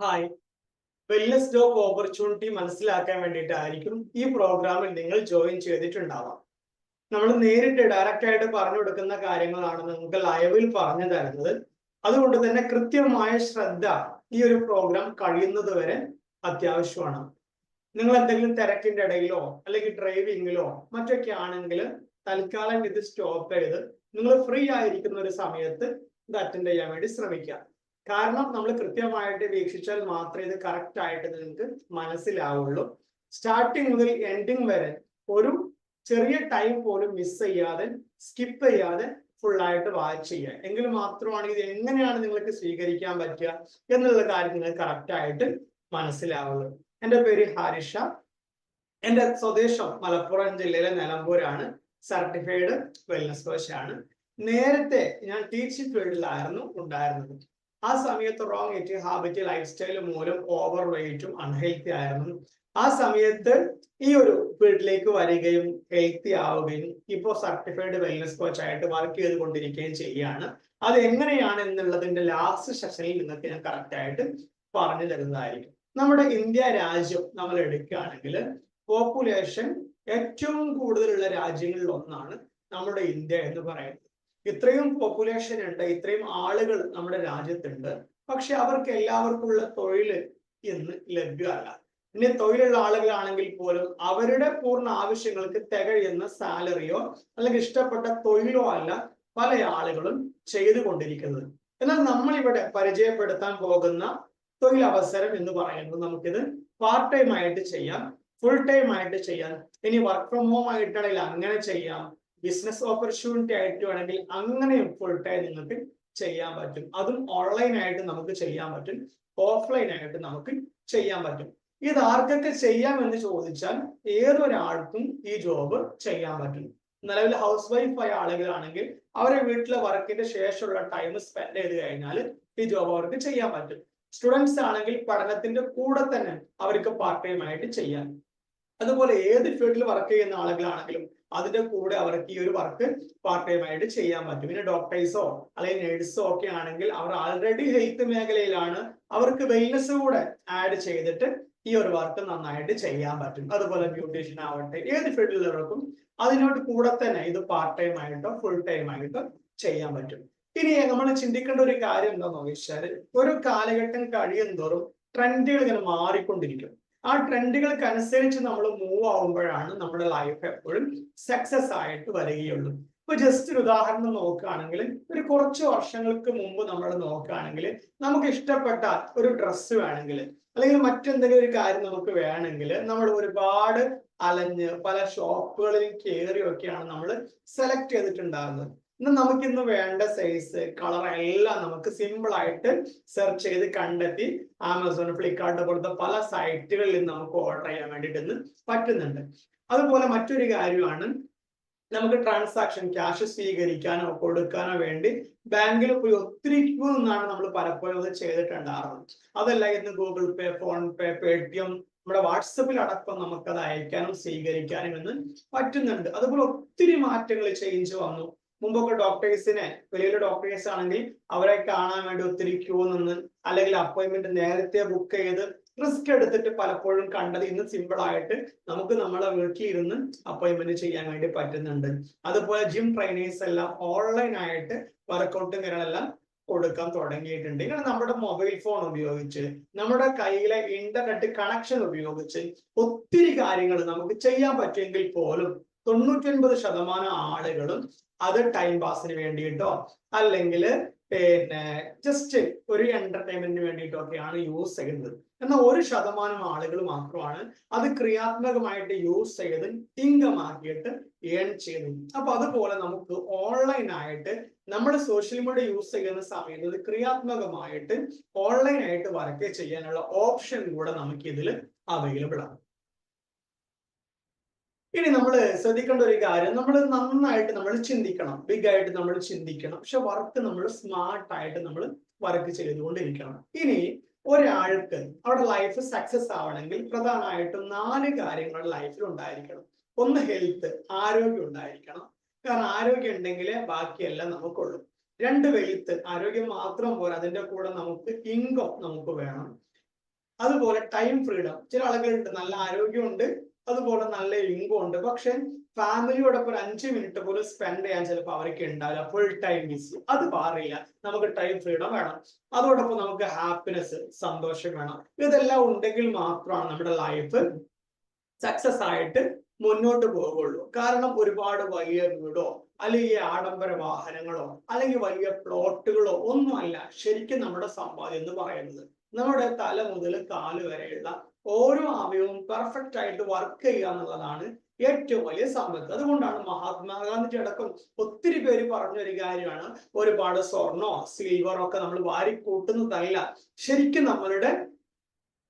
Hi wellness job opportunity മനസ്സിലാക്കാൻ വേണ്ടിയിട്ടായിരിക്കും ഈ പ്രോഗ്രാമിൽ നിങ്ങൾ ജോയിൻ ചെയ്തിട്ടുണ്ടാവാം നമ്മൾ നേരിട്ട് ഡയറക്റ്റ് ആയിട്ട് പറഞ്ഞു കൊടുക്കുന്ന കാര്യങ്ങളാണ് നിങ്ങൾക്ക് ലൈവിൽ പറഞ്ഞു തരുന്നത്. അതുകൊണ്ട് തന്നെ കൃത്യമായ ശ്രദ്ധ ഈ ഒരു പ്രോഗ്രാം കഴിയുന്നത് വരെ അത്യാവശ്യമാണ്. നിങ്ങൾ എന്തെങ്കിലും തിരക്കിന്റെ ഇടയിലോ അല്ലെങ്കിൽ ഡ്രൈവിങ്ങിലോ മറ്റൊക്കെ ആണെങ്കിൽ തൽക്കാലം ഇത് സ്റ്റോപ്പ് ചെയ്ത് നിങ്ങൾ ഫ്രീ ആയിരിക്കുന്ന ഒരു സമയത്ത് ഇത് അറ്റൻഡ് ചെയ്യാൻ വേണ്ടി ശ്രമിക്കുക. കാരണം നമ്മൾ കൃത്യമായിട്ട് വീക്ഷിച്ചാൽ മാത്രമേ ഇത് കറക്റ്റ് ആയിട്ട് നിങ്ങൾക്ക് മനസ്സിലാവുള്ളൂ. സ്റ്റാർട്ടിങ് മുതൽ എൻഡിങ് വരെ ഒരു ചെറിയ ടൈം പോലും മിസ് ചെയ്യാതെ സ്കിപ്പ് ചെയ്യാതെ ഫുൾ ആയിട്ട് വാച്ച് ചെയ്യുക. എങ്കിൽ മാത്രമാണ് ഇത് എങ്ങനെയാണ് നിങ്ങൾക്ക് സ്വീകരിക്കാൻ പറ്റുക എന്നുള്ള കാര്യം നിങ്ങൾ കറക്റ്റ് ആയിട്ട് മനസ്സിലാവുള്ളൂ. എന്റെ പേര് ഹാരിഷ. എന്റെ സ്വദേശം മലപ്പുറം ജില്ലയിലെ നിലമ്പൂരാണ്. സർട്ടിഫൈഡ് വെൽനസ് കോച്ച് ആണ്. നേരത്തെ ഞാൻ ടീച്ചിങ് ഫീൽഡിലായിരുന്നു ഉണ്ടായിരുന്നത്. ആ സമയത്ത് wrong eat habit lifestyle മൂലം ഓവർ വെയിറ്റും അൺഹെൽത്തി ആയിരുന്നു. ആ സമയത്ത് ഈ ഒരു ഫീൽഡിലേക്ക് വരികയും ഹെൽത്തി ആവുകയും ഇപ്പോൾ സർട്ടിഫൈഡ് വെൽനസ് കോച്ചായിട്ട് വർക്ക് ചെയ്തുകൊണ്ടിരിക്കുകയും ചെയ്യുകയാണ്. അത് എങ്ങനെയാണ് എന്നുള്ളതിന്റെ ലാസ്റ്റ് സെഷനിൽ നിങ്ങൾക്ക് ഞാൻ കറക്റ്റ് ആയിട്ട് പറഞ്ഞു തരുന്നതായിരിക്കും. നമ്മുടെ ഇന്ത്യ രാജ്യം നമ്മൾ എടുക്കുകയാണെങ്കിൽ പോപ്പുലേഷൻ ഏറ്റവും കൂടുതലുള്ള രാജ്യങ്ങളിൽ ഒന്നാണ് നമ്മുടെ ഇന്ത്യ എന്ന് പറയുന്നത്. ഇത്രയും പോപ്പുലേഷൻ ഉണ്ട് ഇത്രയും ആളുകൾ നമ്മുടെ രാജ്യത്തുണ്ട്. പക്ഷെ അവർക്ക് എല്ലാവർക്കും ഉള്ള തൊഴിൽ ഇന്ന് ലഭ്യമല്ല. പിന്നെ തൊഴിലുള്ള ആളുകളാണെങ്കിൽ പോലും അവരുടെ പൂർണ ആവശ്യങ്ങൾക്ക് തികയുന്ന സാലറിയോ അല്ലെങ്കിൽ ഇഷ്ടപ്പെട്ട തൊഴിലോ അല്ല പല ആളുകളും ചെയ്തുകൊണ്ടിരിക്കുന്നത്. എന്നാൽ നമ്മളിവിടെ പരിചയപ്പെടുത്താൻ പോകുന്ന തൊഴിലവസരം എന്ന് പറയുന്നത് നമുക്കിത് പാർട്ട് ടൈം ആയിട്ട് ചെയ്യാം ഫുൾ ടൈം ആയിട്ട് ചെയ്യാം. ഇനി വർക്ക് ഫ്രം ഹോം ആയിട്ടാണെങ്കിൽ അങ്ങനെ ചെയ്യാം. ബിസിനസ് ഓപ്പർച്യൂണിറ്റി ആയിട്ട് വേണമെങ്കിൽ അങ്ങനെയും ഫുൾ ടൈം നിങ്ങൾക്ക് ചെയ്യാൻ പറ്റും. അതും ഓൺലൈൻ ആയിട്ട് നമുക്ക് ചെയ്യാൻ പറ്റും. ഓഫ്ലൈൻ ആയിട്ട് നമുക്ക് ചെയ്യാൻ പറ്റും. ഇത് ആർക്കൊക്കെ ചെയ്യാം എന്ന് ചോദിച്ചാൽ ഏതൊരാൾക്കും ഈ ജോബ് ചെയ്യാൻ പറ്റും. നിലവിൽ ഹൗസ് വൈഫ് ആയ ആളുകളാണെങ്കിൽ അവരെ വീട്ടിലെ വർക്കിന്റെ ശേഷമുള്ള ടൈം സ്പെൻഡ് ചെയ്ത് കഴിഞ്ഞാൽ ഈ ജോബ് അവർക്ക് ചെയ്യാൻ പറ്റും. സ്റ്റുഡൻസ് ആണെങ്കിൽ പഠനത്തിന്റെ കൂടെ തന്നെ അവർക്ക് പാർട്ട് ടൈം ആയിട്ട് ചെയ്യാം അതുപോലെ ഏത് ഫീൽഡിൽ വർക്ക് ചെയ്യുന്ന ആളുകളാണെങ്കിലും അതിന്റെ കൂടെ അവർക്ക് ഈ ഒരു വർക്ക് പാർട്ട് ടൈം ആയിട്ട് ചെയ്യാൻ പറ്റും. പിന്നെ ഡോക്ടേഴ്സോ അല്ലെങ്കിൽ നേഴ്സോ ഒക്കെ ആണെങ്കിൽ അവർ ആൾറെഡി ഹെൽത്ത് മേഖലയിലാണ് അവർക്ക് വെൽനസ് കൂടെ ആഡ് ചെയ്തിട്ട് ഈ ഒരു വർക്ക് നന്നായിട്ട് ചെയ്യാൻ പറ്റും. അതുപോലെ ബ്യൂട്ടീഷ്യൻ ആവട്ടെ ഏത് ഫീൽഡിലുള്ളവർക്കും അതിനോട് കൂടെ തന്നെ ഇത് പാർട്ട് ടൈം ആയിട്ടോ ഫുൾ ടൈം ആയിട്ടോ ചെയ്യാൻ പറ്റും. ഇനി നമ്മൾ ചിന്തിക്കേണ്ട ഒരു കാര്യം എന്താണെന്ന് ചോദിച്ചാൽ ഒരു കാലഘട്ടം കഴിയും തോറും ട്രെൻഡുകൾ ഇങ്ങനെ മാറിക്കൊണ്ടിരിക്കും. ആ ട്രെൻഡുകൾക്ക് അനുസരിച്ച് നമ്മൾ മൂവ് ആവുമ്പോഴാണ് നമ്മുടെ ലൈഫ് എപ്പോഴും സക്സസ് ആയിട്ട് വരികയുള്ളൂ. ഇപ്പൊ ജസ്റ്റ് ഒരു ഉദാഹരണം നോക്കുകയാണെങ്കിൽ ഒരു കുറച്ച് വർഷങ്ങൾക്ക് മുമ്പ് നമ്മൾ നോക്കുകയാണെങ്കിൽ നമുക്ക് ഇഷ്ടപ്പെട്ട ഒരു ഡ്രസ്സ് വേണമെങ്കിൽ അല്ലെങ്കിൽ മറ്റെന്തെങ്കിലും ഒരു കാര്യം നമുക്ക് വേണമെങ്കിൽ നമ്മൾ ഒരുപാട് അലഞ്ഞ് പല ഷോപ്പുകളിൽ കയറിയൊക്കെയാണ് നമ്മൾ സെലക്ട് ചെയ്തിട്ടുണ്ടാകുന്നത് നമുക്കിന്ന് വേണ്ട സൈസ് കളർ എല്ലാം നമുക്ക് സിമ്പിൾ ആയിട്ട് സെർച്ച് ചെയ്ത് കണ്ടെത്തി ആമസോൺ ഫ്ലിപ്കാർട്ട് പോലത്തെ പല സൈറ്റുകളിൽ നിന്ന് നമുക്ക് ഓർഡർ ചെയ്യാൻ വേണ്ടിയിട്ട് ഇന്ന് പറ്റുന്നുണ്ട്. അതുപോലെ മറ്റൊരു കാര്യമാണ് നമുക്ക് ട്രാൻസാക്ഷൻ ക്യാഷ് സ്വീകരിക്കാനോ കൊടുക്കാനോ വേണ്ടി ബാങ്കിൽ പോയി ഒത്തിരി ക്യൂ നിന്നാണ് നമ്മൾ പലപ്പോഴും അത് ചെയ്തിട്ടുണ്ടാറുള്ളത് അതല്ല ഇന്ന് Google Pay PhonePe Paytm നമ്മുടെ വാട്സപ്പിൽ അടക്കം നമുക്കത് അയക്കാനും സ്വീകരിക്കാനും എന്ന് പറ്റുന്നുണ്ട്. അതുപോലെ ഒത്തിരി മാറ്റങ്ങൾ ചേഞ്ച് വന്നു. മുമ്പൊക്കെ ഡോക്ടേഴ്സിനെ വലിയ ഡോക്ടേഴ്സ് ആണെങ്കിൽ അവരെ കാണാൻ വേണ്ടി ഒത്തിരി ക്യൂ നിന്ന് അല്ലെങ്കിൽ അപ്പോയിന്റ്മെന്റ് നേരത്തെ ബുക്ക് ചെയ്ത് റിസ്ക് എടുത്തിട്ട് പലപ്പോഴും കണ്ടത് ഇന്ന് സിമ്പിൾ ആയിട്ട് നമുക്ക് നമ്മളെ വീട്ടിലിരുന്ന് അപ്പോയിന്റ്മെന്റ് ചെയ്യാൻ വേണ്ടി പറ്റുന്നുണ്ട്. അതുപോലെ ജിം ട്രെയിനേഴ്സ് എല്ലാം ഓൺലൈൻ ആയിട്ട് വർക്കൗട്ടും കാര്യങ്ങളെല്ലാം കൊടുക്കാൻ തുടങ്ങിയിട്ടുണ്ട്. ഇങ്ങനെ നമ്മുടെ മൊബൈൽ ഫോൺ ഉപയോഗിച്ച് നമ്മുടെ കയ്യിലെ ഇന്റർനെറ്റ് കണക്ഷൻ ഉപയോഗിച്ച് ഒത്തിരി കാര്യങ്ങൾ നമുക്ക് ചെയ്യാൻ പറ്റുമെങ്കിൽ പോലും തൊണ്ണൂറ്റി ഒൻപത് ശതമാനം ആളുകളും അത് ടൈം പാസിന് വേണ്ടിയിട്ടോ അല്ലെങ്കിൽ പിന്നെ ജസ്റ്റ് ഒരു എന്റർടൈൻമെന്റിന് വേണ്ടിയിട്ടോ ഒക്കെയാണ് യൂസ് ചെയ്യുന്നത്. എന്നാൽ ഒരു ശതമാനം ആളുകൾ മാത്രമാണ് അത് ക്രിയാത്മകമായിട്ട് യൂസ് ചെയ്ത് ഇൻകം ആക്കിയിട്ട് ഏൺ ചെയ്യുന്നത്. അപ്പൊ അതുപോലെ നമുക്ക് ഓൺലൈനായിട്ട് നമ്മുടെ സോഷ്യൽ മീഡിയ യൂസ് ചെയ്യുന്ന സമയത്ത് ക്രിയാത്മകമായിട്ട് ഓൺലൈനായിട്ട് വർക്ക് ചെയ്യാനുള്ള ഓപ്ഷൻ കൂടെ നമുക്ക് ഇതിൽ അവൈലബിൾ ആണ്. ഇനി നമ്മൾ ശ്രദ്ധിക്കേണ്ട ഒരു കാര്യം നമ്മൾ നന്നായിട്ട് നമ്മൾ ചിന്തിക്കണം. ബിഗ് ആയിട്ട് നമ്മൾ ചിന്തിക്കണം. പക്ഷെ വർക്ക് നമ്മൾ സ്മാർട്ട് ആയിട്ട് നമ്മൾ വർക്ക് ചെയ്തുകൊണ്ടിരിക്കണം. ഇനി ഒരാൾക്ക് അവരുടെ ലൈഫ് സക്സസ് ആവണമെങ്കിൽ പ്രധാനമായിട്ടും നാല് കാര്യങ്ങൾ ലൈഫിൽ ഉണ്ടായിരിക്കണം. ഒന്ന് ഹെൽത്ത് ആരോഗ്യം ഉണ്ടായിരിക്കണം. കാരണം ആരോഗ്യം ഉണ്ടെങ്കിലേ ബാക്കിയെല്ലാം നമുക്കുള്ളൂ. രണ്ട് വെൽത്ത് ആരോഗ്യം മാത്രം പോരാ അതിന്റെ കൂടെ നമുക്ക് ഇൻകം നമുക്ക് വേണം. അതുപോലെ ടൈം ഫ്രീഡം ചില ആളുകളുണ്ട് നല്ല ആരോഗ്യമുണ്ട് അതുപോലെ നല്ല ഇൻകം ഉണ്ട്. പക്ഷെ ഫാമിലിയോടൊപ്പം ഒരു അഞ്ച് മിനിറ്റ് പോലും സ്പെൻഡ് ചെയ്യാൻ ചിലപ്പോൾ അവർക്ക് ഉണ്ടാവില്ല ഫുൾ ടൈം ബിസി അത് പാറില്ല നമുക്ക് ടൈം ഫ്രീഡം വേണം. അതോടൊപ്പം നമുക്ക് ഹാപ്പിനെസ് സന്തോഷം വേണം. ഇതെല്ലാം ഉണ്ടെങ്കിൽ മാത്രമാണ് നമ്മുടെ ലൈഫ് സക്സസ് ആയിട്ട് മുന്നോട്ട് പോകുള്ളൂ കാരണം ഒരുപാട് വലിയ വീടോ അല്ലെങ്കിൽ ആഡംബര വാഹനങ്ങളോ അല്ലെങ്കിൽ വലിയ പ്ലോട്ടുകളോ ഒന്നുമല്ല ശരിക്കും നമ്മുടെ സമ്പാദ്യം എന്ന് പറയുന്നത്. നമ്മുടെ തല മുതൽ കാൽ വരെയുള്ള ഓരോ അവയവും പെർഫെക്റ്റ് ആയിട്ട് വർക്ക് ചെയ്യുക എന്നുള്ളതാണ് ഏറ്റവും വലിയ സമ്പത്ത്. അതുകൊണ്ടാണ് മഹാത്മാഗാന്ധി അടക്കം ഒത്തിരി പേര് പറഞ്ഞ ഒരു കാര്യമാണ് ഒരുപാട് സ്വർണോ സിൽവറോ ഒക്കെ നമ്മൾ വാരി കൂട്ടുന്നതല്ല ശരിക്കും നമ്മളുടെ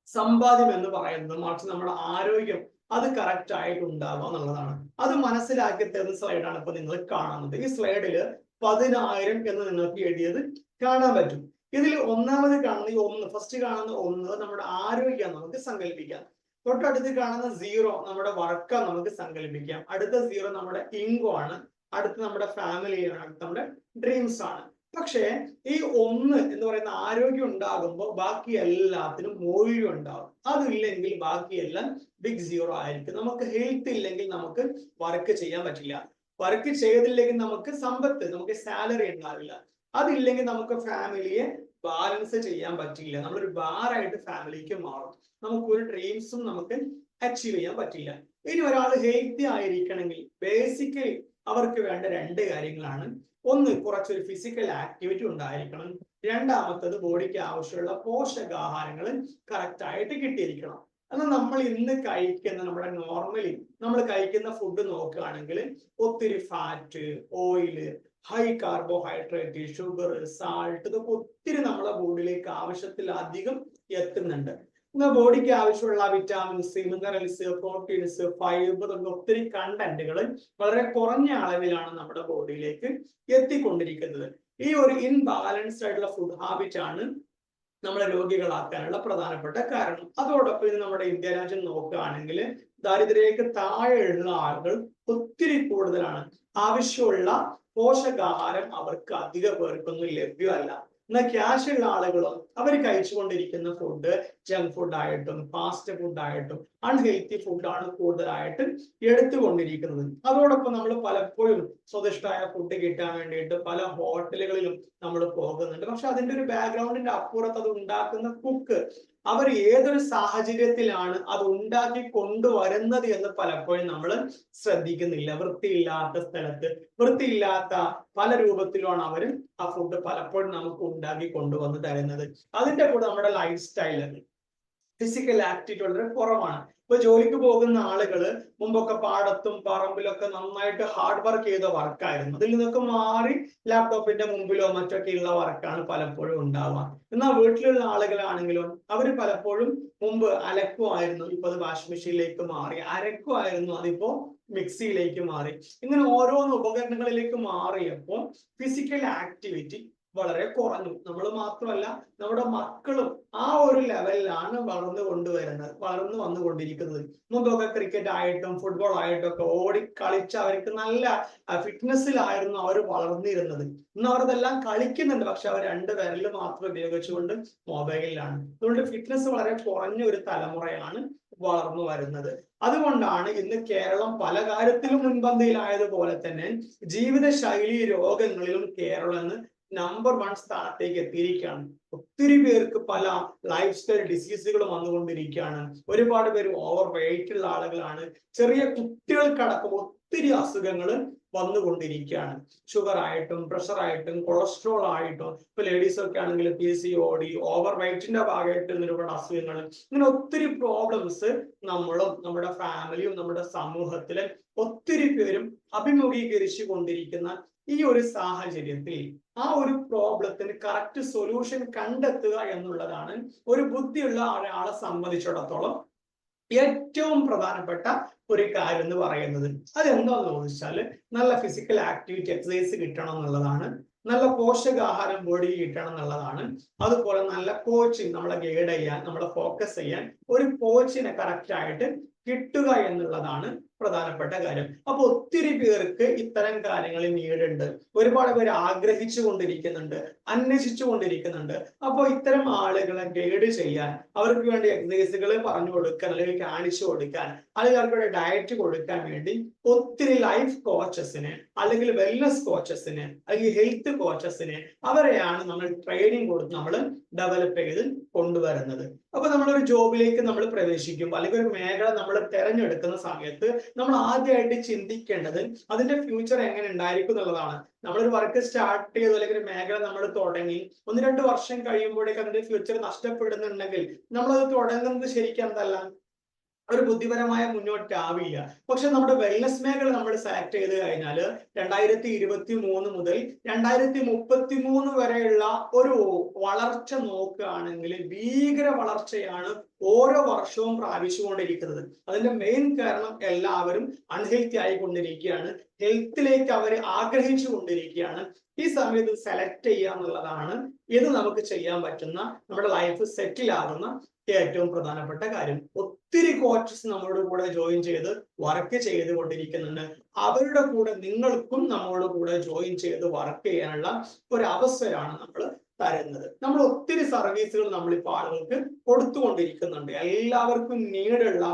സമ്പാദ്യം എന്ന് പറയുന്നത് മറിച്ച് നമ്മുടെ ആരോഗ്യം അത് കറക്റ്റ് ആയിട്ട് ഉണ്ടാവുക എന്നുള്ളതാണ്. അത് മനസ്സിലാക്കി തരുന്ന സ്ലൈഡാണ് ഇപ്പൊ നിങ്ങൾ കാണുന്നത്. ഈ സ്ലൈഡിൽ പതിനായിരം എന്ന് നിങ്ങൾക്ക് എഴുതിയത് കാണാൻ പറ്റും. ഇതിൽ ഒന്നാമത് കാണുന്ന ഈ ഒന്ന് ഫസ്റ്റ് കാണുന്ന ഒന്ന് നമ്മുടെ ആരോഗ്യം നമുക്ക് സങ്കല്പിക്കാം. തൊട്ടടുത്ത് കാണുന്ന സീറോ നമ്മുടെ വർക്ക് നമുക്ക് സങ്കല്പിക്കാം. അടുത്ത സീറോ നമ്മുടെ ഇൻകോ ആണ്. അടുത്ത നമ്മുടെ ഫാമിലിയാണ് അടുത്ത നമ്മുടെ ഡ്രീംസ് ആണ്. പക്ഷേ ഈ ഒന്ന് എന്ന് പറയുന്ന ആരോഗ്യം ഉണ്ടാകുമ്പോൾ ബാക്കി എല്ലാത്തിനും മൂല്യം ഉണ്ടാകും. അതില്ലെങ്കിൽ ബാക്കിയെല്ലാം ബിഗ് സീറോ ആയിരിക്കും. നമുക്ക് ഹെൽത്ത് ഇല്ലെങ്കിൽ നമുക്ക് വർക്ക് ചെയ്യാൻ പറ്റില്ല. വർക്ക് ചെയ്തില്ലെങ്കിൽ നമുക്ക് സമ്പത്ത് നമുക്ക് സാലറി ഉണ്ടാവില്ല. അതില്ലെങ്കിൽ നമുക്ക് ഫാമിലിയെ ബാലൻസ് ചെയ്യാൻ പറ്റില്ല. നമ്മളൊരു ബാറായിട്ട് ഫാമിലിക്ക് മാറും. നമുക്ക് ഒരു ഡ്രീംസും നമുക്ക് അച്ചീവ് ചെയ്യാൻ പറ്റില്ല. ഇനി ഒരാൾ ഹെൽത്തി ആയിരിക്കണമെങ്കിൽ ബേസിക്കലി അവർക്ക് വേണ്ട രണ്ട് കാര്യങ്ങളാണ്. ഒന്ന് കുറച്ചൊരു ഫിസിക്കൽ ആക്ടിവിറ്റി ഉണ്ടായിരിക്കണം. രണ്ടാമത്തത് ബോഡിക്ക് ആവശ്യമുള്ള പോഷകാഹാരങ്ങൾ കറക്റ്റ് ആയിട്ട് കിട്ടിയിരിക്കണം. എന്നാൽ നമ്മൾ ഇന്ന് കഴിക്കുന്ന നമ്മുടെ നോർമലി നമ്മൾ കഴിക്കുന്ന ഫുഡ് നോക്കുകയാണെങ്കിൽ ഒത്തിരി fat oil high carbohydrate sugar salt ഇതൊക്കെ ഒത്തിരി നമ്മളെ ബോഡിയിലേക്ക് ആവശ്യത്തിലധികം എത്തുന്നുണ്ട്. എന്നാൽ ബോഡിക്ക് ആവശ്യമുള്ള വിറ്റാമിൻസ് മിനറൽസ് പ്രോട്ടീൻസ് ഫൈബർ ഒത്തിരി കണ്ടന്റുകൾ വളരെ കുറഞ്ഞ അളവിലാണ് നമ്മുടെ ബോഡിയിലേക്ക് എത്തിക്കൊണ്ടിരിക്കുന്നത്. ഈ ഒരു ഇൻബാലൻസ്ഡ് ആയിട്ടുള്ള ഫുഡ് ഹാബിറ്റ് ആണ് നമ്മളെ രോഗികളാക്കാനുള്ള പ്രധാനപ്പെട്ട കാരണം. അതോടൊപ്പം ഇത് നമ്മുടെ ഇന്ത്യ രാജ്യം നോക്കുകയാണെങ്കിൽ ദാരിദ്ര്യക്ക് താഴെയുള്ള ആളുകൾ ഒത്തിരി കൂടുതലാണ്. ആവശ്യമുള്ള പോഷകാഹാരം അവർക്ക് അധിക പേർക്കൊന്നും ലഭ്യമല്ല. എന്നാൽ ക്യാഷ് ഉള്ള ആളുകളും അവർ കഴിച്ചുകൊണ്ടിരിക്കുന്ന ഫുഡ് ജങ്ക് ഫുഡ് ആയിട്ടും ഫാസ്റ്റ് ഫുഡ് ആയിട്ടും അൺഹെൽത്തി ഫുഡാണ് കൂടുതലായിട്ട് എടുത്തുകൊണ്ടിരിക്കുന്നത്. അതോടൊപ്പം നമ്മൾ പലപ്പോഴും സ്വദിഷ്ടമായ ഫുഡ് കിട്ടാൻ വേണ്ടിയിട്ട് പല ഹോട്ടലുകളിലും നമ്മൾ പോകുന്നുണ്ട്. പക്ഷെ അതിന്റെ ഒരു ബാക്ക്ഗ്രൗണ്ടിന്റെ അപ്പുറത്ത് അത് ഉണ്ടാക്കുന്ന കുക്ക് അവർ ഏതൊരു സാഹചര്യത്തിലാണ് അത് ഉണ്ടാക്കി കൊണ്ടുവരുന്നത് എന്ന് പലപ്പോഴും നമ്മൾ ശ്രദ്ധിക്കുന്നില്ല. വൃത്തിയില്ലാത്ത സ്ഥലത്ത് വൃത്തിയില്ലാത്ത പല രൂപത്തിലുമാണ് അവർ ആ ഫുഡ് പലപ്പോഴും നമുക്ക് ഉണ്ടാക്കി കൊണ്ടുവന്ന് തരുന്നത്. അതിന്റെ കൂടെ നമ്മുടെ ലൈഫ് സ്റ്റൈൽ ഫിസിക്കൽ ആക്ടിവിറ്റി വളരെ കുറവാണ്. ഇപ്പൊ ജോലിക്ക് പോകുന്ന ആളുകൾ മുമ്പൊക്കെ പാടത്തും പറമ്പിലൊക്കെ നന്നായിട്ട് ഹാർഡ് വർക്ക് ചെയ്ത വർക്കായിരുന്നു അതിൽ നിന്നൊക്കെ മാറി ലാപ്ടോപ്പിന്റെ മുമ്പിലോ മറ്റൊക്കെ ഉള്ള വർക്കാണ് പലപ്പോഴും ഉണ്ടാവുക എന്നാൽ വീട്ടിലുള്ള ആളുകളാണെങ്കിലും അവർ പലപ്പോഴും മുമ്പ് അലക്കുമായിരുന്നു. ഇപ്പൊ അത് വാഷിംഗ് മെഷീനിലേക്ക് മാറി അരക്കുമായിരുന്നു. അതിപ്പോ മിക്സിയിലേക്ക് മാറി. ഇങ്ങനെ ഓരോന്ന് ഉപകരണങ്ങളിലേക്ക് മാറിയപ്പോൾ ഫിസിക്കൽ ആക്ടിവിറ്റി വളരെ കുറഞ്ഞു. നമ്മൾ മാത്രമല്ല നമ്മുടെ മക്കളും ആ ഒരു ലെവലിലാണ് വളർന്നു കൊണ്ടുവരുന്നത് വളർന്നു വന്നുകൊണ്ടിരിക്കുന്നത്. മുമ്പൊക്കെ ക്രിക്കറ്റ് ആയിട്ടും ഫുട്ബോൾ ആയിട്ടും ഒക്കെ ഓടി കളിച്ച് അവർക്ക് നല്ല ഫിറ്റ്നസ്സിലായിരുന്നു അവർ വളർന്നിരുന്നത്. ഇന്ന് അവരതെല്ലാം കളിക്കുന്നുണ്ട് പക്ഷെ അവർ രണ്ട് വിരൽ മാത്രം ഉപയോഗിച്ചുകൊണ്ട് മൊബൈലിലാണ്. അതുകൊണ്ട് ഫിറ്റ്നസ് വളരെ കുറഞ്ഞ ഒരു തലമുറയാണ് വളർന്നു വരുന്നത്. അതുകൊണ്ടാണ് ഇന്ന് കേരളം പല കാര്യത്തിലും മുൻപന്തിയിലായതുപോലെ തന്നെ ജീവിതശൈലി രോഗങ്ങളിലും കേരളം നമ്പർ വൺ സ്ഥാനത്തേക്ക് എത്തിയിരിക്കുകയാണ്. ഒത്തിരി പേർക്ക് പല ലൈഫ് സ്റ്റൈൽ ഡിസീസുകൾ വന്നുകൊണ്ടിരിക്കുകയാണ്. ഒരുപാട് പേര് ഓവർ വെയിറ്റ് ഉള്ള ആളുകളാണ്. ചെറിയ കുട്ടികൾക്കടക്കം ഒത്തിരി അസുഖങ്ങൾ വന്നുകൊണ്ടിരിക്കുകയാണ്. ഷുഗർ ആയിട്ടും പ്രഷർ ആയിട്ടും കൊളസ്ട്രോൾ ആയിട്ടും ഇപ്പൊ ലേഡീസ് ഒക്കെ ആണെങ്കിൽ P C O D over വെയിറ്റിന്റെ ഭാഗമായിട്ട് ഒരുപാട് അസുഖങ്ങൾ ഇങ്ങനെ ഒത്തിരി പ്രോബ്ലംസ് നമ്മളും നമ്മുടെ ഫാമിലിയും നമ്മുടെ സമൂഹത്തിലെ ഒത്തിരി പേരും അഭിമുഖീകരിച്ചു കൊണ്ടിരിക്കുന്ന ഈ ഒരു സാഹചര്യത്തിൽ ആ ഒരു പ്രോബ്ലത്തിന് കറക്റ്റ് സൊല്യൂഷൻ കണ്ടെത്തുക എന്നുള്ളതാണ് ഒരു ബുദ്ധിയുള്ള ഒരാളെ സംബന്ധിച്ചിടത്തോളം ഏറ്റവും പ്രധാനപ്പെട്ട ഒരു കാര്യം എന്ന് പറയുന്നത്. അതെന്താന്ന് ചോദിച്ചാൽ നല്ല ഫിസിക്കൽ ആക്ടിവിറ്റി എക്സസൈസ് കിട്ടണം എന്നുള്ളതാണ്. നല്ല പോഷകാഹാരം ബോഡി കിട്ടണം എന്നുള്ളതാണ്. അതുപോലെ നല്ല കോച്ചിങ് നമ്മളെ ഗൈഡ് ചെയ്യാൻ നമ്മളെ ഫോക്കസ് ചെയ്യാൻ ഒരു കോച്ചിനെ കറക്റ്റ് ആയിട്ട് കിട്ടുക എന്നുള്ളതാണ് പ്രധാനപ്പെട്ട കാര്യം. അപ്പൊ ഒത്തിരി പേർക്ക് ഇത്തരം കാര്യങ്ങളിൽ നീടുണ്ട് ഒരുപാട് പേര് ആഗ്രഹിച്ചു കൊണ്ടിരിക്കുന്നുണ്ട് അന്വേഷിച്ചു കൊണ്ടിരിക്കുന്നുണ്ട് അപ്പോൾ ഇത്തരം ആളുകളെ ഗൈഡ് ചെയ്യാൻ അവർക്ക് വേണ്ടി എക്സസൈസുകൾ പറഞ്ഞു കൊടുക്കാൻ അല്ലെങ്കിൽ കാണിച്ചു കൊടുക്കാൻ അല്ലെങ്കിൽ അവരുടെ ഡയറ്റ് കൊടുക്കാൻ വേണ്ടി ഒത്തിരി ലൈഫ് കോച്ചസിന് അല്ലെങ്കിൽ വെൽനസ് കോച്ചസിന് അല്ലെങ്കിൽ ഹെൽത്ത് കോച്ചസിന് അവരെയാണ് നമ്മൾ ട്രെയിനിങ് കൊടുത്ത് നമ്മൾ ഡെവലപ്പ് ചെയ്ത് കൊണ്ടുവരുന്നത്. അപ്പൊ നമ്മളൊരു ജോബിലേക്ക് നമ്മൾ പ്രവേശിക്കുമ്പോൾ അല്ലെങ്കിൽ ഒരു മേഖല നമ്മൾ തിരഞ്ഞെടുക്കുന്ന സമയത്ത് നമ്മൾ ആദ്യമായിട്ട് ചിന്തിക്കേണ്ടത് അതിന്റെ ഫ്യൂച്ചർ എങ്ങനെ ഉണ്ടായിരിക്കും എന്നുള്ളതാണ്. നമ്മളൊരു വർക്ക് സ്റ്റാർട്ട് ചെയ്തു അല്ലെങ്കിൽ ഒരു മേഖല നമ്മൾ തുടങ്ങി ഒന്ന് രണ്ട് വർഷം കഴിയുമ്പോഴേക്ക് അതിന്റെ ഫ്യൂച്ചർ നഷ്ടപ്പെടുന്നുണ്ടെങ്കിൽ നമ്മളത് തുടങ്ങുന്നത് ശരിക്കും എന്തല്ല? ഒരു ബുദ്ധിപരമായ മുന്നോട്ടാവില്ല. പക്ഷെ നമ്മുടെ വെൽനസ് മേഖല നമ്മൾ സെലക്ട് ചെയ്ത് കഴിഞ്ഞാൽ രണ്ടായിരത്തി ഇരുപത്തി മൂന്ന് മുതൽ രണ്ടായിരത്തി മുപ്പത്തി മൂന്ന് വരെയുള്ള ഒരു വളർച്ച നോക്കുകയാണെങ്കിൽ ഭീകര വളർച്ചയാണ് ഓരോ വർഷവും പ്രാപിച്ചുകൊണ്ടിരിക്കുന്നത്. അതിന്റെ മെയിൻ കാരണം എല്ലാവരും അൺഹെൽത്തി ആയിക്കൊണ്ടിരിക്കുകയാണ്. ഹെൽത്തിലേക്ക് അവർ ആഗ്രഹിച്ചു കൊണ്ടിരിക്കുകയാണ് ഈ സമയത്ത് സെലക്ട് ചെയ്യുക എന്നുള്ളതാണ് ഇത് നമുക്ക് ചെയ്യാൻ പറ്റുന്ന നമ്മുടെ ലൈഫ് സെറ്റിൽ ആകുന്ന ഏറ്റവും പ്രധാനപ്പെട്ട കാര്യം. ഒത്തിരി കോച്ചസ് നമ്മളോട് കൂടെ ജോയിൻ ചെയ്ത് വർക്ക് ചെയ്തുകൊണ്ടിരിക്കുന്നുണ്ട്. അവരുടെ കൂടെ നിങ്ങൾക്കും നമ്മളോട് കൂടെ ജോയിൻ ചെയ്ത് വർക്ക് ചെയ്യാനുള്ള ഒരു അവസരമാണ് നമ്മൾ തരുന്നത്. നമ്മൾ ഒത്തിരി സർവീസുകൾ നമ്മളിപ്പോൾ ആളുകൾക്ക് കൊടുത്തുകൊണ്ടിരിക്കുന്നുണ്ട്. എല്ലാവർക്കും നീടുള്ള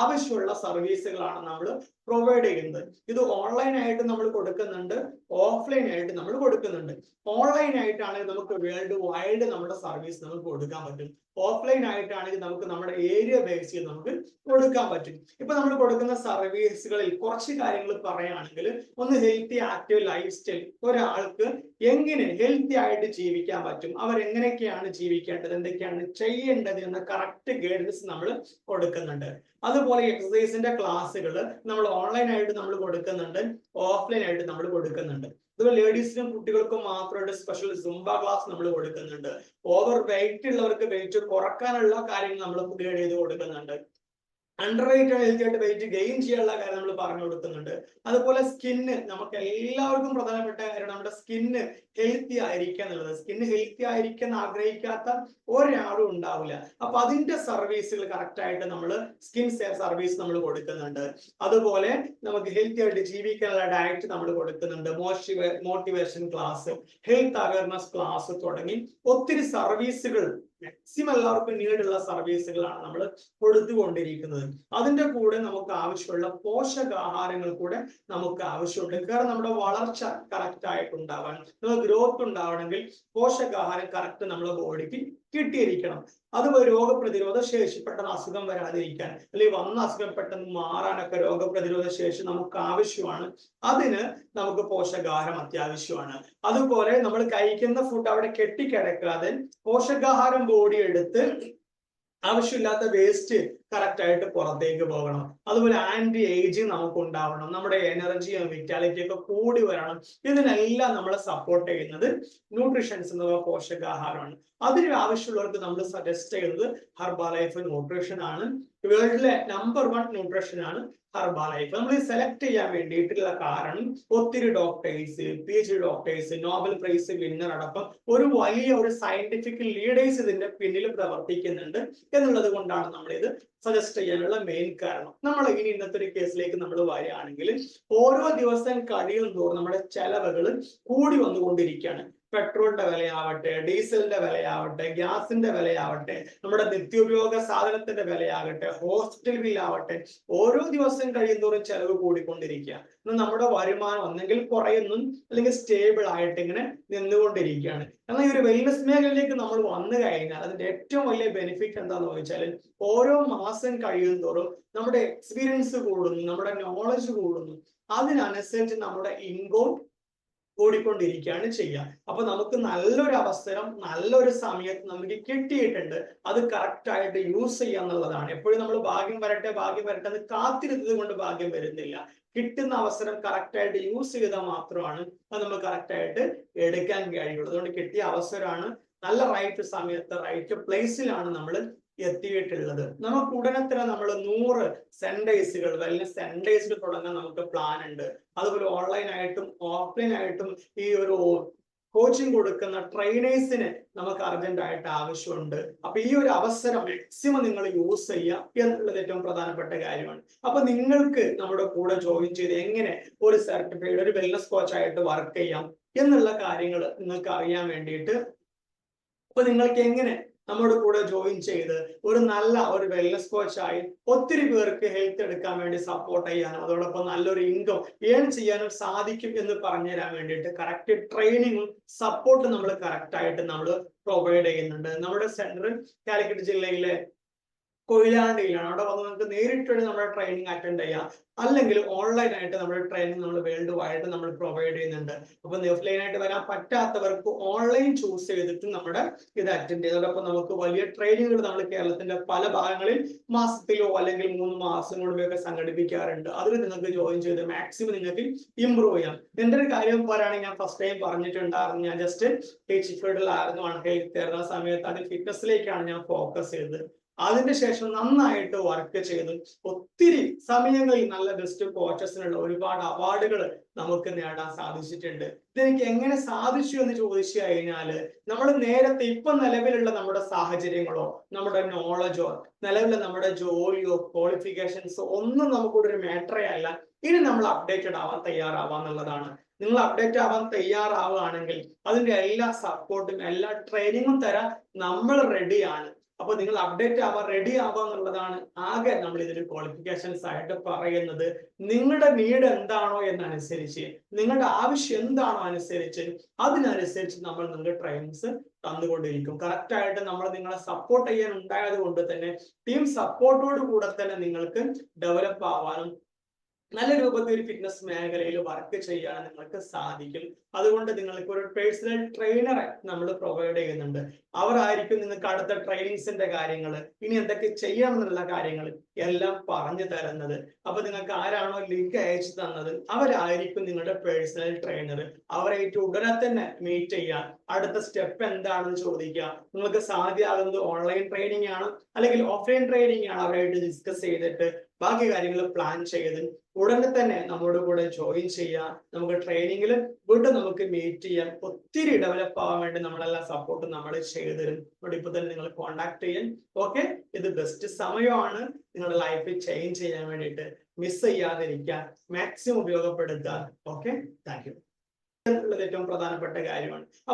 ആവശ്യമുള്ള സർവീസുകളാണ് നമ്മൾ പ്രൊവൈഡ് ചെയ്യുന്നത്. ഇത് ഓൺലൈൻ ആയിട്ട് നമ്മൾ കൊടുക്കുന്നുണ്ട് ഓഫ്ലൈൻ ആയിട്ട് നമ്മൾ കൊടുക്കുന്നുണ്ട്. ഓൺലൈൻ ആയിട്ടാണെങ്കിൽ നമുക്ക് വേൾഡ് വൈഡ് നമ്മുടെ സർവീസ് നമുക്ക് കൊടുക്കാൻ പറ്റും. ഓഫ്ലൈൻ ആയിട്ടാണെങ്കിൽ നമുക്ക് നമ്മുടെ ഏരിയ ബേസ് ചെയ്ത് നമുക്ക് കൊടുക്കാൻ പറ്റും. ഇപ്പൊ നമ്മൾ കൊടുക്കുന്ന സർവീസുകളിൽ കുറച്ച് കാര്യങ്ങൾ പറയുകയാണെങ്കിൽ ഒന്ന് ഹെൽത്തി ആക്റ്റീവ് ലൈഫ് സ്റ്റൈൽ ഒരാൾക്ക് എങ്ങനെ ഹെൽത്തി ആയിട്ട് ജീവിക്കാൻ പറ്റും? അവർ എങ്ങനെയൊക്കെയാണ് ജീവിക്കേണ്ടത്? എന്തൊക്കെയാണ് ചെയ്യേണ്ടത്? എന്ന കറക്റ്റ് ഗൈഡൻസ് നമ്മൾ കൊടുക്കുന്നുണ്ട്. അതുപോലെ എക്സസൈസിന്റെ ക്ലാസ്സുകൾ നമ്മൾ ഓൺലൈൻ ആയിട്ട് നമ്മൾ കൊടുക്കുന്നുണ്ട് ഓഫ്ലൈൻ ആയിട്ട് നമ്മൾ കൊടുക്കുന്നുണ്ട്. അതുപോലെ ലേഡീസിനും കുട്ടികൾക്കും മാത്രമായിട്ട് സ്പെഷ്യൽ സുംബ ക്ലാസ് നമ്മൾ കൊടുക്കുന്നുണ്ട്. ഓവർ വെയിറ്റ് ഉള്ളവർക്ക് വെയിറ്റ് കുറക്കാനുള്ള കാര്യങ്ങൾ നമ്മൾ ഗൈഡ് ചെയ്ത് കൊടുക്കുന്നുണ്ട്. അണ്ടർ വെയിറ്റ് ഹെൽത്തി ആയിട്ട് വെയിറ്റ് ഗെയിൻ ചെയ്യാനുള്ള കാര്യം നമ്മൾ പറഞ്ഞു കൊടുക്കുന്നുണ്ട്. അതുപോലെ സ്കിന്ന് നമുക്ക് എല്ലാവർക്കും പ്രധാനപ്പെട്ട കാര്യം നമ്മുടെ സ്കിന്ന് ഹെൽത്തി ആയിരിക്കുക എന്നുള്ളത്. സ്കിന്ന് ഹെൽത്തി ആയിരിക്കുക എന്ന് ആഗ്രഹിക്കാത്ത ഒരാളും ഉണ്ടാവില്ല. അപ്പൊ അതിന്റെ സർവീസുകൾ കറക്റ്റ് ആയിട്ട് നമ്മൾ സ്കിൻ സർവീസ് നമ്മൾ കൊടുക്കുന്നുണ്ട്. അതുപോലെ നമുക്ക് ഹെൽത്തി ആയിട്ട് ജീവിക്കാനുള്ള ഡയറ്റ് നമ്മൾ കൊടുക്കുന്നുണ്ട്. Motivation class health awareness class തുടങ്ങി ഒത്തിരി സർവീസുകൾ മാക്സിമം എല്ലാവർക്കും നീടുള്ള സർവീസുകളാണ് നമ്മൾ കൊടുത്തുകൊണ്ടിരിക്കുന്നത്. അതിന്റെ കൂടെ നമുക്ക് ആവശ്യമുള്ള പോഷകാഹാരങ്ങൾ കൂടെ നമുക്ക് ആവശ്യമുണ്ട്. കാരണം നമ്മുടെ വളർച്ച കറക്റ്റ് ആയിട്ട് ഉണ്ടാവാൻ ഗ്രോത്ത് ഉണ്ടാവണമെങ്കിൽ പോഷകാഹാരം കറക്റ്റ് നമ്മുടെ ബോഡിക്ക് കിട്ടിയിരിക്കണം. അത് രോഗപ്രതിരോധ ശേഷി പെട്ടെന്ന് അസുഖം വരാതിരിക്കാൻ അല്ലെങ്കിൽ വന്ന അസുഖം പെട്ടെന്ന് മാറാനൊക്കെ രോഗപ്രതിരോധ ശേഷി നമുക്ക് ആവശ്യമാണ് അതിന് നമുക്ക് പോഷകാഹാരം അത്യാവശ്യമാണ്. അതുപോലെ നമ്മൾ കഴിക്കുന്ന ഫുഡ് അവിടെ കെട്ടിക്കിടക്കാതെ പോഷകാഹാരം ബോഡി എടുത്ത് ആവശ്യമില്ലാത്ത വേസ്റ്റ് കറക്റ്റ് ആയിട്ട് പുറത്തേക്ക് പോകണം. അതുപോലെ ആന്റി ഏജിങ് നമുക്ക് ഉണ്ടാവണം നമ്മുടെ എനർജിയും വിറ്റാലിറ്റി ഒക്കെ കൂടി വരണം. ഇതിനെല്ലാം നമ്മളെ സപ്പോർട്ട് ചെയ്യുന്നത് ന്യൂട്രീഷൻസ് എന്ന പോഷകാഹാരമാണ്. അതിന് ആവശ്യമുള്ളവർക്ക് നമ്മൾ സജസ്റ്റ് ചെയ്യുന്നത് ഹെർബാലൈഫ് ന്യൂട്രീഷൻ ആണ്. വേൾഡിലെ നമ്പർ വൺ ന്യൂട്രീഷൻ ആണ് ഹെർബാലൈഫ് നമ്മൾ സെലക്ട് ചെയ്യാൻ വേണ്ടിയിട്ടുള്ള കാരണം ഒത്തിരി doctors P H doctors Nobel prize winner അടക്കം ഒരു വലിയ ഒരു സയന്റിഫിക് ലീഡേഴ്സ് ഇതിന്റെ പിന്നിൽ പ്രവർത്തിക്കുന്നുണ്ട് എന്നുള്ളത് കൊണ്ടാണ് നമ്മൾ ഇത് സജസ്റ്റ് ചെയ്യാനുള്ള മെയിൻ കാരണം. നമ്മൾ ഇനി ഇന്നത്തെ ഒരു കേസിലേക്ക് നമ്മൾ വരികയാണെങ്കിൽ ഓരോ ദിവസം കഴിയും തോറും നമ്മുടെ ചെലവുകൾ കൂടി വന്നുകൊണ്ടിരിക്കുകയാണ്. പെട്രോളിന്റെ വിലയാവട്ടെ ഡീസലിന്റെ വിലയാവട്ടെ ഗ്യാസിന്റെ വിലയാവട്ടെ നമ്മുടെ നിത്യോപയോഗ സാധനത്തിന്റെ വിലയാകട്ടെ ബിൽ ആവട്ടെ ഓരോ ദിവസം കഴിയുന്തോറും ചെലവ് കൂടിക്കൊണ്ടിരിക്കുക. എന്നാൽ നമ്മുടെ വരുമാനം ഒന്നെങ്കിൽ കുറയുന്നു അല്ലെങ്കിൽ സ്റ്റേബിൾ ആയിട്ട് ഇങ്ങനെ നിന്നുകൊണ്ടിരിക്കുകയാണ്. എന്നാൽ ഈ ഒരു വെൽനസ് മേഖലയിലേക്ക് നമ്മൾ വന്നു കഴിഞ്ഞാൽ അതിന്റെ ഏറ്റവും വലിയ ബെനിഫിറ്റ് എന്താന്ന് ചോദിച്ചാൽ ഓരോ മാസം കഴിയുന്നതോറും നമ്മുടെ എക്സ്പീരിയൻസ് കൂടുന്നു നമ്മുടെ നോളജ് കൂടുന്നു. അതിനനുസരിച്ച് നമ്മുടെ ഇൻകം കൂടിക്കൊണ്ടിരിക്കുകയാണ് ചെയ്യുക. അപ്പൊ നമുക്ക് നല്ലൊരു അവസരം നല്ലൊരു സമയത്ത് നമുക്ക് കിട്ടിയിട്ടുണ്ട്. അത് കറക്റ്റ് ആയിട്ട് യൂസ് ചെയ്യുക എന്നുള്ളതാണ്. എപ്പോഴും നമ്മൾ ഭാഗ്യം വരട്ടെ ഭാഗ്യം വരട്ടെ എന്ന് കാത്തിരുന്നത് കൊണ്ട് ഭാഗ്യം വരുന്നില്ല. കിട്ടുന്ന അവസരം കറക്റ്റ് ആയിട്ട് യൂസ് ചെയ്താൽ മാത്രമാണ് അത് നമ്മൾ കറക്റ്റ് ആയിട്ട് എടുക്കാൻ കഴിയുള്ളൂ. അതുകൊണ്ട് കിട്ടിയ അവസരമാണ് നല്ല റൈറ്റ് സമയത്ത് റൈറ്റ് പ്ലേസിലാണ് നമ്മൾ എത്തിയിട്ടുള്ളത്. നമുക്ക് ഉടനെ തന്നെ നമ്മൾ നൂറ് സെൻഡേഴ്സുകൾ വെൽനസ് സെൻഡേഴ്സുകൾ തുടങ്ങാൻ നമുക്ക് പ്ലാൻ ഉണ്ട്. അതുപോലെ ഓൺലൈൻ ആയിട്ടും ഓഫ്ലൈൻ ആയിട്ടും ഈ ഒരു കോച്ചിങ് കൊടുക്കുന്ന ട്രെയിനേഴ്സിന് നമുക്ക് അർജന്റ് ആയിട്ട് ആവശ്യമുണ്ട്. അപ്പൊ ഈ ഒരു അവസരം മാക്സിമം നിങ്ങൾ യൂസ് ചെയ്യുക എന്നുള്ളത് ഏറ്റവും പ്രധാനപ്പെട്ട കാര്യമാണ്. അപ്പൊ നിങ്ങൾക്ക് നമ്മുടെ കൂടെ ജോയിൻ ചെയ്ത് എങ്ങനെ ഒരു സർട്ടിഫൈഡ് ഒരു വെൽനസ് കോച്ച് ആയിട്ട് വർക്ക് ചെയ്യാം എന്നുള്ള കാര്യങ്ങൾ നിങ്ങൾക്ക് അറിയാൻ വേണ്ടിയിട്ട് അപ്പൊ നിങ്ങൾക്ക് എങ്ങനെ നമ്മുടെ കൂടെ ജോയിൻ ചെയ്ത് ഒരു നല്ല ഒരു വെൽനസ് കോച്ചായി ഒത്തിരി പേർക്ക് ഹെൽത്ത് എടുക്കാൻ വേണ്ടി സപ്പോർട്ട് ചെയ്യാനും അതോടൊപ്പം നല്ലൊരു ഇൻകം ഏൺ ചെയ്യാനും സാധിക്കും എന്ന് പറഞ്ഞു തരാൻ വേണ്ടിയിട്ട് കറക്റ്റ് ട്രെയിനിങ്ങും സപ്പോർട്ടും നമ്മൾ കറക്റ്റ് ആയിട്ട് നമ്മൾ പ്രൊവൈഡ് ചെയ്യുന്നുണ്ട്. നമ്മുടെ സെന്റർ കാലിക്കറ്റ് ജില്ലയിലെ കൊയിലാണ്ടിയിലാണ്. അവിടെ വന്ന് നമുക്ക് നേരിട്ട് നമ്മുടെ ട്രെയിനിങ് അറ്റൻഡ് ചെയ്യാം. അല്ലെങ്കിൽ ഓൺലൈൻ ആയിട്ട് നമ്മുടെ ട്രെയിനിങ് നമ്മൾ വേൾഡ് വൈഡ് നമ്മൾ പ്രൊവൈഡ് ചെയ്യുന്നുണ്ട്. അപ്പൊ ഓഫ്ലൈൻ ആയിട്ട് വരാൻ പറ്റാത്തവർക്ക് ഓൺലൈൻ ചൂസ് ചെയ്തിട്ട് നമ്മുടെ ഇത് അറ്റൻഡ് ചെയ്തോടൊപ്പം നമുക്ക് വലിയ ട്രെയിനിങ്ങുകൾ നമ്മൾ കേരളത്തിന്റെ പല ഭാഗങ്ങളിൽ മാസത്തിലോ അല്ലെങ്കിൽ മൂന്ന് മാസം കൊണ്ടൊക്കെ സംഘടിപ്പിക്കാറുണ്ട്. അതിൽ നിങ്ങൾക്ക് ജോയിൻ ചെയ്ത് മാക്സിമം നിങ്ങൾക്ക് ഇമ്പ്രൂവ് ചെയ്യാം. എന്റെ ഒരു കാര്യം പറയുകയാണെങ്കിൽ ഞാൻ ഫസ്റ്റ് ടൈം പറഞ്ഞിട്ടുണ്ടായിരുന്നു ഞാൻ ജസ്റ്റ് ടീച്ചിങ് ഫീൽഡിലായിരുന്നു ഹെൽത്ത് തരുന്ന സമയത്ത് അത് ഫിറ്റ്നസിലേക്കാണ് ഞാൻ ഫോക്കസ് ചെയ്തത്. അതിന്റെ ശേഷം നന്നായിട്ട് വർക്ക് ചെയ്ത്. ഒത്തിരി സമയങ്ങളിൽ നല്ല ബെസ്റ്റ് കോച്ചസിനുള്ള ഒരുപാട് അവാർഡുകൾ നമുക്ക് നേടാൻ സാധിച്ചിട്ടുണ്ട്. ഇതെനിക്ക് എങ്ങനെ സാധിച്ചു എന്ന് ചോദിച്ചു കഴിഞ്ഞാൽ നമ്മൾ നേരത്തെ ഇപ്പൊ നിലവിലുള്ള നമ്മുടെ സാഹചര്യങ്ങളോ നമ്മുടെ നോളജോ നിലവിലെ നമ്മുടെ ജോലിയോ ക്വാളിഫിക്കേഷൻസോ ഒന്നും നമുക്കൊരു മാറ്ററേ അല്ല. ഇനി നമ്മൾ അപ്ഡേറ്റഡ് ആവാൻ തയ്യാറാവാന്നുള്ളതാണ് നിങ്ങൾ അപ്ഡേറ്റ് ആവാൻ തയ്യാറാവുകയാണെങ്കിൽ അതിന്റെ എല്ലാ സപ്പോർട്ടും എല്ലാ ട്രെയിനിങ്ങും തരാൻ നമ്മൾ റെഡിയാണ് അപ്പൊ നിങ്ങൾ അപ്ഡേറ്റ് ആവാൻ റെഡി ആവുക എന്നുള്ളതാണ് ആകെ നമ്മൾ ഇതിന് ക്വാളിഫിക്കേഷൻസ് ആയിട്ട് പറയുന്നത്. നിങ്ങളുടെ നീഡ് എന്താണോ എന്നനുസരിച്ച് നിങ്ങളുടെ ആവശ്യം എന്താണോ അനുസരിച്ച് അതിനനുസരിച്ച് നമ്മൾ നിങ്ങൾക്ക് ട്രെയിനിങ്സ് തന്നുകൊണ്ടിരിക്കും. കറക്റ്റ് ആയിട്ട് നമ്മൾ നിങ്ങളെ സപ്പോർട്ട് ചെയ്യാൻ ഉണ്ടായത് കൊണ്ട് തന്നെ ടീം സപ്പോർട്ടോട് കൂടെ തന്നെ നിങ്ങൾക്ക് ഡെവലപ്പ് ആവാനും നല്ല രൂപത്തിൽ ഒരു ഫിറ്റ്നസ് മേഖലയിൽ വർക്ക് ചെയ്യാൻ നിങ്ങൾക്ക് സാധിക്കും. അതുകൊണ്ട് നിങ്ങൾക്ക് ഒരു പേഴ്സണൽ ട്രെയിനറെ നമ്മൾ പ്രൊവൈഡ് ചെയ്യുന്നുണ്ട്. അവരായിരിക്കും നിങ്ങൾക്ക് അടുത്ത ട്രെയിനിങ്സിന്റെ കാര്യങ്ങൾ ഇനി എന്തൊക്കെ ചെയ്യണം എന്നുള്ള കാര്യങ്ങൾ എല്ലാം പറഞ്ഞു തരുന്നത്. അപ്പൊ നിങ്ങൾക്ക് ആരാണോ ലിങ്ക് അയച്ചു തന്നത് അവരായിരിക്കും നിങ്ങളുടെ പേഴ്സണൽ ട്രെയിനർ അവരായിട്ട് ഉടനെ തന്നെ മീറ്റ് ചെയ്യാൻ അടുത്ത സ്റ്റെപ്പ് എന്താണെന്ന് ചോദിക്കുക. നിങ്ങൾക്ക് സാധ്യമാകുന്നത് ഓൺലൈൻ ട്രെയിനിങ് ആണ് അല്ലെങ്കിൽ ഓഫ്ലൈൻ ട്രെയിനിങ് ആണ് അവരായിട്ട് ഡിസ്കസ് ചെയ്തിട്ട് ബാക്കി കാര്യങ്ങൾ പ്ലാൻ ചെയ്ത് ഉടനെ തന്നെ നമ്മുടെ കൂടെ ജോയിൻ ചെയ്യാം. നമുക്ക് ട്രെയിനിങ്ങിൽ വീണ്ടും നമുക്ക് മീറ്റ് ചെയ്യാം. ഒത്തിരി ഡെവലപ്പ് ആവാൻ വേണ്ടി നമ്മളെല്ലാം സപ്പോർട്ട് നമ്മൾ ചെയ്തു തരും ഇവിടെ ഇപ്പൊ തന്നെ നിങ്ങൾ കോണ്ടാക്ട് ചെയ്യാൻ. ഓക്കെ ഇത് ബെസ്റ്റ് സമയമാണ്. നിങ്ങളുടെ ലൈഫ് ചേഞ്ച് ചെയ്യാൻ വേണ്ടിയിട്ട് മിസ് ചെയ്യാതിരിക്കുക. മാക്സിമം ഉപയോഗപ്പെടുത്തുക. ഓക്കെ താങ്ക് യു ഏറ്റവും പ്രധാനപ്പെട്ട കാര്യമാണ്.